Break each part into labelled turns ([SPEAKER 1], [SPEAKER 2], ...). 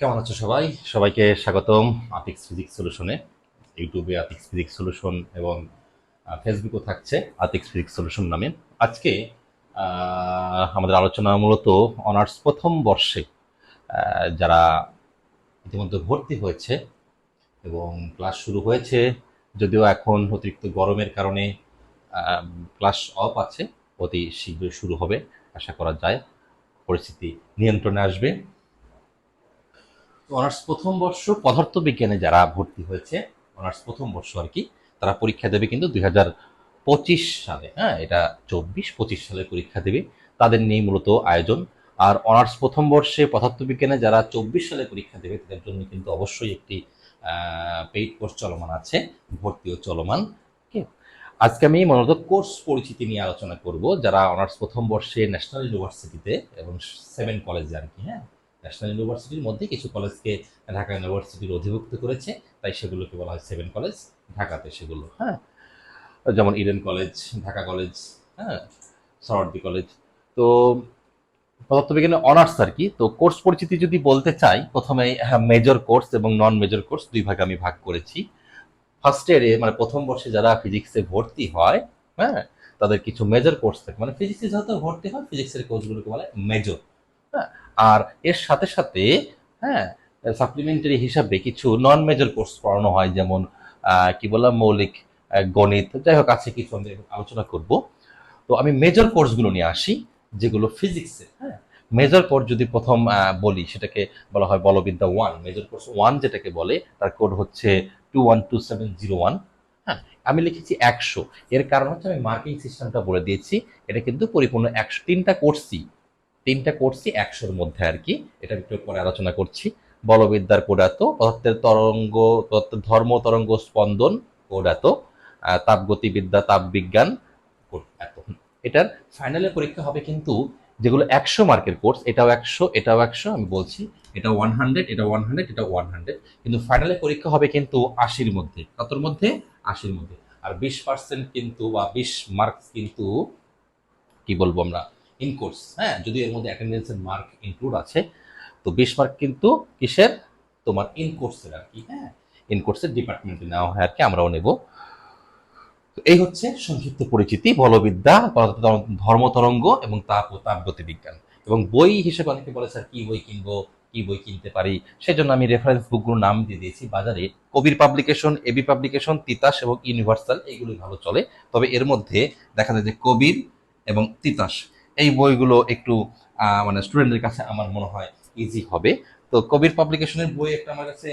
[SPEAKER 1] কেমন আছো সবাই? সবাইকে স্বাগতম আতিক্স ফিজিক্স সলিউশনে ইউটিউবে আতিক্স ফিজিক্স সলিউশন এবং ফেসবুকও থাকছে আতিক্স ফিজিক্স সলিউশন নামে। আজকে আমাদের আলোচনা মূলত অনার্স প্রথম বর্ষে যারা ইতিমধ্যে ভর্তি হয়েছে এবং ক্লাস শুরু হয়েছে, যদিও এখন অতিরিক্ত গরমের কারণে ক্লাস অফ আছে, অতি শীঘ্রই শুরু হবে, আশা করা যায়। পরিস্থিতি নিয়ন্ত্রণে আসবে। অনার্স প্রথম বর্ষ পদার্থ বিজ্ঞানে যারা ভর্তি হয়েছে, অনার্স প্রথম বর্ষ আর কি, তারা পরীক্ষা দেবে কিন্তু দুই হাজার পঁচিশ সালে হ্যাঁ এটা চব্বিশ, পঁচিশ সালে পরীক্ষা দেবে। তাদের নিয়ে মূলত আয়োজন। আর অনার্স প্রথম বর্ষে পদার্থ বিজ্ঞানে যারা চব্বিশ সালে পরীক্ষা দেবে, তাদের জন্য কিন্তু অবশ্যই একটি পেইড কোর্স চলমান আছে, ভর্তিও চলমান। আজকে আমি মূলত কোর্স পরিচিতি নিয়ে আলোচনা করব। যারা অনার্স প্রথম বর্ষে ন্যাশনাল ইউনিভার্সিটিতে এবং সেভেন কলেজে আর কি হ্যাঁ ন্যাশনাল ইউনিভার্সিটির মধ্যে কিছু কলেজকে ঢাকা ইউনিভার্সিটির অধিভুক্ত করেছে। তাই সেগুলোকে বলা হয় সেভেন কলেজ ঢাকাতে সেগুলো হ্যাঁ। যেমন ইডেন কলেজ ঢাকা কলেজ হ্যাঁ সরওয়ার্দী কলেজ তো পদার্থবিজ্ঞানে অনার্স আর কি। তো কোর্স পরিচিতি যদি বলতে চাই, প্রথমে মেজর কোর্স এবং নন মেজর কোর্স দুই ভাগে আমি ভাগ করেছি। ফার্স্ট ইয়ারে মানে প্রথম বর্ষে যারা ফিজিক্সে ভর্তি হয় হ্যাঁ তাদের কিছু মেজর কোর্স থাকে। মানে ফিজিক্সে যত ভর্তি হয় ফিজিক্সের কোর্সগুলোকে বলে মেজর হ্যাঁ। আর এর সাথে সাথে হ্যাঁ সাপ্লিমেন্টারি হিসাবে কিছু নন মেজর কোর্স পড়ানো হয়, যেমন কি বললাম, মৌলিক গণিত, যাই হোক, আছে কিছু আমি আলোচনা করব। তো আমি মেজর কোর্সগুলো নিয়ে আসি, যেগুলো ফিজিক্সের হ্যাঁ। মেজর কোর্স যদি প্রথম বলি, সেটাকে বলা হয় বলবিদ্যা ওয়ান মেজর কোর্স ওয়ান যেটাকে বলে, তার কোড হচ্ছে two one two seven zero one হ্যাঁ আমি লিখেছি একশো। এর কারণ হচ্ছে আমি মার্কিং সিস্টেমটা বলে দিয়েছি। এটা কিন্তু পরিপূর্ণ একশো, তিনটা কোর্সই তিনটা কোর্সই একশোর মধ্যে আর কি। এটা একটু পরে আলোচনা করছি। বলবিদ্যার কোড এত পদার্থের তরঙ্গ ধর্ম তরঙ্গ স্পন্দন কোড এত আহ, তাপগতিবিদ্যা তাপবিজ্ঞান এটার ফাইনালে পরীক্ষা হবে কিন্তু যেগুলো একশো মার্কের কোর্স এটাও একশো এটাও একশো আমি বলছি এটা ওয়ান হান্ড্রেড এটা ওয়ান হান্ড্রেড এটা ওয়ান হান্ড্রেড কিন্তু ফাইনালে পরীক্ষা হবে কিন্তু আশির মধ্যে। কতর মধ্যে? আশির মধ্যে। আর বিশ পার্সেন্ট কিন্তু বা বিশ মার্কস কিন্তু কি বলব আমরা? ইন কোর্স হ্যাঁ? যদি এর মধ্যে অ্যাটেন্ডেন্সের মার্ক ইনক্লুড আছে, তো বিশ মার্ক কিন্তু কিসের? তোমার ইন কোর্সের আর কি হ্যাঁ? ইন কোর্সের ডিপার্টমেন্টে নেওয়া হয় আর কি, আমরাও নেব। এই হচ্ছে সংক্ষিপ্ত পরিচিতি, বলবিদ্যা ধর্মতরঙ্গ এবং তাপ ও তাপগতি বিজ্ঞান। এবং বই হিসেবে অনেকে বলে, স্যার, কি বই কিনবো? কি বই কিনতে পারি? সেজন্য আমি রেফারেন্স বুকগুলোর নাম দিয়ে দিয়েছি। বাজারে Kabir publication AB publication Titas এবং ইউনিভার্সাল এইগুলোই ভালো চলে। তবে এর মধ্যে দেখা যায় যে কবির এবং তিতাস এই বইগুলো একটু মানে স্টুডেন্টদের কাছে আমার মনে হয় ইজি হবে। তো কবির পাবলিকেশনের বই একটা আমার কাছে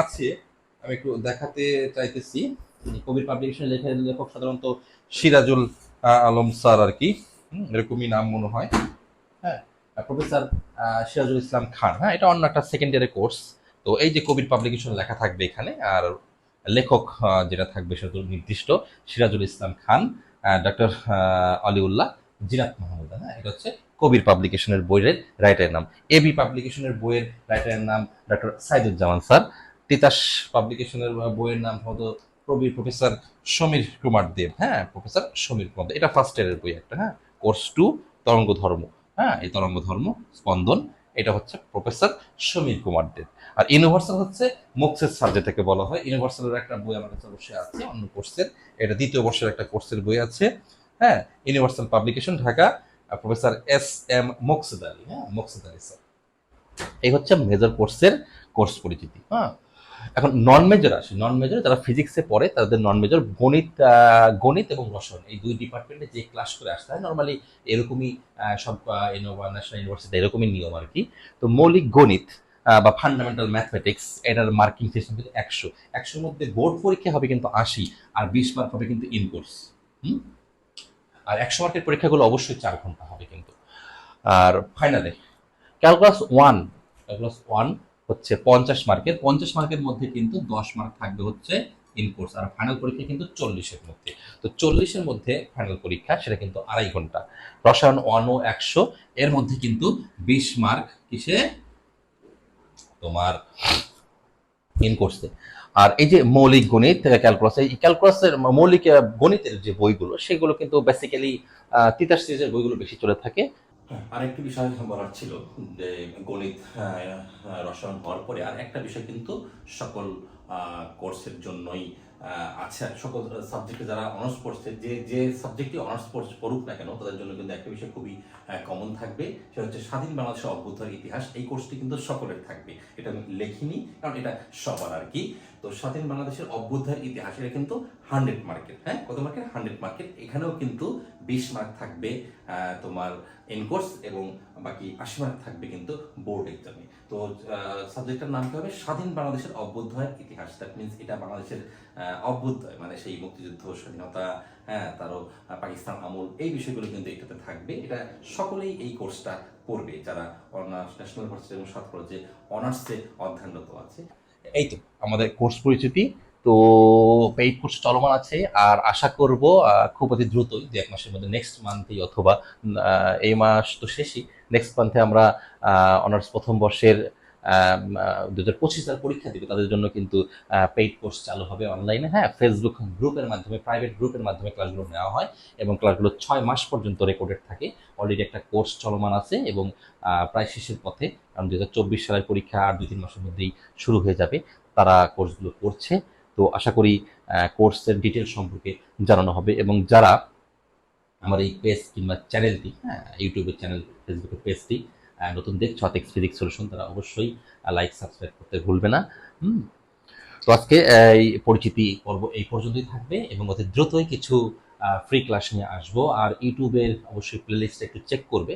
[SPEAKER 1] আছে। আমি একটু দেখাতে চাইতেছি। কবির পাবলিকেশনের লেখা লেখক সাধারণত সিরাজুল আলম স্যার আর কি। এরকমই নাম মনে হয়। হ্যাঁ প্রফেসর সিরাজুল ইসলাম খান। হ্যাঁ এটা অন্য একটা সেকেন্ড ইয়ারের কোর্স তো এই যে কবির পাবলিকেশন লেখা থাকবে এখানে, আর লেখক যেটা থাকবে সেটা নির্দিষ্ট, সিরাজুল ইসলাম খান ডক্টর আলিউল্লাহ। জিনাত মাহমুদ হ্যাঁ এটা হচ্ছে কবির পাবলিকেশনের বইয়ের রাইটারের নাম। এবি পাবলিকেশনের বইয়ের রাইটারের নাম ডক্টর সাইদুজ্জামান স্যার। তিতাস পাবলিকেশনের বইয়ের নাম হয়তো প্রবীর প্রফেসর সমীর কুমার দেব। হ্যাঁ প্রফেসর সমীর কুমার দেব। এটা ফার্স্ট ইয়ারের বই একটা হ্যাঁ। কোর্স টু তরঙ্গ ধর্ম। হ্যাঁ এই তরঙ্গ ধর্ম, স্পন্দন, এটা হচ্ছে প্রফেসর সমীর কুমার দেব। আর ইউনিভার্সাল হচ্ছে মুক্সের স্যার যেটাকে বলা হয়। ইউনিভার্সালের একটা বই আমার কাছে অবশ্যই আছে, অন্য কোর্সের এটা দ্বিতীয় বর্ষের একটা কোর্সের বই আছে। হ্যাঁ universal publication Dhaka professor S M Moksed Ali হ্যাঁ মোকসেদ আলী স্যার এই হচ্ছে মেজর কোর্সের কোর্স পরিচিতি হ্যাঁ। এখন নন মেজর আসে নন মেজর যারা ফিজিক্সে পড়ে, তাদের নন মেজর গণিত গণিত এবং রসায়ন, এই দুই ডিপার্টমেন্টে যে ক্লাস করে আসতে হয় নর্মালি এরকমই সব ইনোভা ন্যাশনাল ইউনিভার্সিটি এরকমই নিয়ম আর কি। তো মৌলিক গণিত বা ফান্ডামেন্টাল ম্যাথমেটিক্স এটার মার্কিং সিস্টেম কিন্তু একশো। একশোর মধ্যে বোর্ড পরীক্ষা হবে কিন্তু আশি, আর বিশ মার্ক হবে কিন্তু ইন কোর্স হুম? আর একশো মার্কের পরীক্ষাগুলো অবশ্যই চার ঘণ্টা হবে কিন্তু। আর ফাইনালে ক্যালকুলাস ওয়ান ক্যালকুলাস ওয়ান হচ্ছে পঞ্চাশ মার্কের পঞ্চাশ মার্কের মধ্যে কিন্তু দশ মার্ক থাকবে হচ্ছে ইন কোর্স আর ফাইনাল পরীক্ষা কিন্তু চল্লিশের মধ্যে। তো চল্লিশের মধ্যে ফাইনাল পরীক্ষা, সেটা কিন্তু আড়াই ঘণ্টা। রসায়ন ওয়ান ও একশো, এর মধ্যে কিন্তু বিশ মার্ক কিসে? তোমার ইন কোর্সে আর এই যে মৌলিক গণিত ক্যালকুলাস এই ক্যালকুলাসের মৌলিক গণিতের যে বইগুলো, সেগুলো কিন্তু বেসিক্যালি তিতাস সিরিজের বইগুলো বেশি চলে থাকে। আরেকটি বিষয় বলার ছিল, যে গণিত রসায়ন হওয়ার পরে আর একটা বিষয় কিন্তু সকল কোর্সের জন্যই আছে সকল সাবজেক্টে যারা অনার্স পড়ছে, যে যে সাবজেক্টে অনার্স পড়ুক না কেন, তাদের জন্য কিন্তু একটা বিষয় খুবই কমন থাকবে। সেটা হচ্ছে স্বাধীন বাংলাদেশের অভ্যুত্থানের ইতিহাস, এই কোর্সটি কিন্তু সকলের থাকবে। এটা আমি লেখিনি, কারণ এটা সবার আর কি। তো স্বাধীন বাংলাদেশের অভ্যুত্থান ইতিহাস, এটা কিন্তু হান্ড্রেড মার্কেট হ্যাঁ? কত মার্কেট হান্ড্রেড মার্কেট এখানেও কিন্তু বিশ মার্ক থাকবে তোমার এন কোর্স এবং বাকি আশি মার্ক থাকবে কিন্তু বোর্ড এক্সামে তো সাবজেক্টের নাম কি হবে? স্বাধীন বাংলাদেশের অভ্যুদয়ের ইতিহাস। দ্যাট মিনস এটা বাংলাদেশের অভ্যুদয় মানে সেই মুক্তিযুদ্ধ, স্বাধীনতা হ্যাঁ তারও পাকিস্তান আমল, এই বিষয়গুলো কিন্তু এটাতে থাকবে। এটা সকলেই এই কোর্সটা পড়বে যারা অনার্স ন্যাশনাল ভার্সিটি এবং সাত কলেজে অনার্সে অধ্যয়নরত আছে। এই তো, আমাদের কোর্স পরিচিতি। তো পেইড কোর্স চলমান আছে, আর আশা করব খুব অতি দ্রুতই দু এক মাসের মধ্যে নেক্সট মান্থেই অথবা এই মাস তো শেষই নেক্সট মান্থে আমরা অনার্স প্রথম বর্ষের দু হাজার পঁচিশ যারা পরীক্ষা দিবে, তাদের জন্য কিন্তু পেইড কোর্স চালু হবে অনলাইনে হ্যাঁ ফেসবুক গ্রুপের মাধ্যমে প্রাইভেট গ্রুপের মাধ্যমে ক্লাসগুলো নেওয়া হয় এবং ক্লাসগুলো ছয় মাস পর্যন্ত রেকর্ডেড থাকে। অলরেডি একটা কোর্স চলমান আছে এবং প্রায় শেষের পথে, কারণ দু হাজার চব্বিশ সালের পরীক্ষা আর দুই তিন মাসের মধ্যেই শুরু হয়ে যাবে, তারা কোর্সগুলো করছে। তো আশা করি কোর্সের ডিটেল সম্পর্কে জানানো হবে এবং যারা আমার এই পেজ কিংবা চ্যানেলটি হ্যাঁ ইউটিউবের চ্যানেল ফেসবুকের পেজটি নতুন দেখছ অতেক্স ফিজিক্স সলিউশন, তারা অবশ্যই লাইক সাবস্ক্রাইব করতে ভুলবে না। তো আজকে এই পরিচিতি পর্ব এই পর্যন্তই থাকবে এবং অতি দ্রুতই কিছু ফ্রি ক্লাস নিয়ে আসব। আর ইউটিউবের অবশ্যই প্লেলিস্টটা একটু চেক করবে।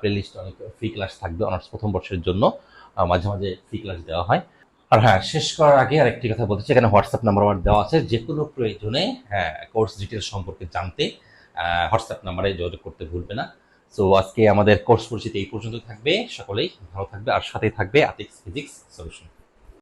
[SPEAKER 1] প্লেলিস্ট অনেক ফ্রি ক্লাস থাকবে অনার্স প্রথম বর্ষের জন্য। মাঝে মাঝে ফ্রি ক্লাস দেওয়া হয়। আর হ্যাঁ শেষ করার আগে আরেকটি কথা বলতে চাই। এখানে হোয়াটসঅ্যাপ নাম্বার আমার দেওয়া আছে। যে কোনো প্রয়োজনে হ্যাঁ কোর্স ডিটেলস সম্পর্কে জানতে হোয়াটসঅ্যাপ নাম্বারে যোগাযোগ করতে ভুলবে না। সো আজকে আমাদের কোর্স পরিচিতি এই পর্যন্ত থাকবে। সকলেই ভালো থাকবে আর সাথে থাকবে আতিক্স ফিজিক্স সলিউশন